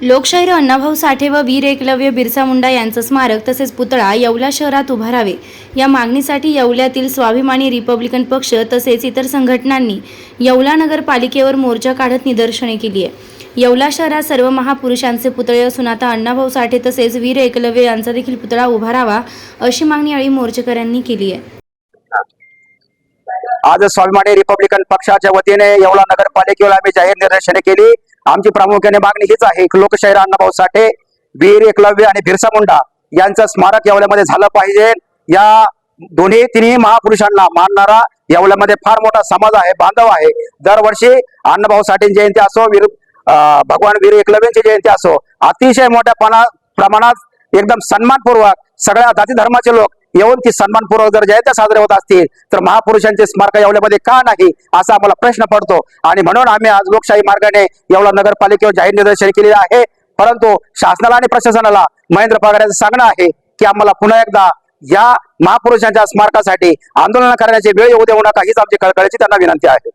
लोकशाहीर अण्णाभाऊ साठे व वीर एकलव्य बिरसा मुंडा यांचं स्मारक तसेच पुतळा येवला शहरात उभारावे या मागणीसाठी येवल्यातील स्वाभिमानी रिपब्लिकन पक्ष तसेच इतर संघटनांनी येवला नगरपालिकेवर मोर्चा काढत निदर्शने केली आहे. येवला शहरात सर्व महापुरुषांचे पुतळे असून आता अण्णाभाऊ साठे तसेच वीर एकलव्य यांचा देखील पुतळा उभारावा अशी मागणी यावेळी मोर्चेकऱ्यांनी केली आहे. आज स्वाभिमानी रिपब्लिकन पक्षाच्या वतीने येवला नगरपालिकेवर आम्ही जाहीर निदर्शने केली. आमची प्रामुख्याने मागणी हीच आहे की लोकशाहीर अण्णाभाऊ साठे वीर एकलव्य आणि बिरसा मुंडा यांचं स्मारक येवल्यामध्ये झालं पाहिजे. या दोन्ही तिन्ही महापुरुषांना मानणारा येवल्यामध्ये फार मोठा समाज आहे बांधव आहे. दरवर्षी अण्णाभाऊ साठे जयंती असो वीर भगवान वीर एकलव्यांची जयंती असो अतिशय मोठ्या प्रमाणात एकदम सन्मानपूर्वक सगळ्या जाती धर्माचे लोक येऊन ती सन्मानपूर्वक जर जयंत्या साजरे होत असतील तर महापुरुषांचे स्मारक येवल्यामध्ये का नाही असा आम्हाला प्रश्न पडतो. आणि म्हणून आम्ही आज लोकशाही मार्गाने येवला नगरपालिकेवर जाहीर निदर्शन केलेले आहे. परंतु शासनाला आणि प्रशासनाला महेंद्र पगार यांचं सांगणं आहे की आम्हाला पुन्हा एकदा या महापुरुषांच्या स्मारकासाठी आंदोलन करण्याची वेळ येऊ देऊ नका हीच आमची कळकळीची त्यांना विनंती आहे.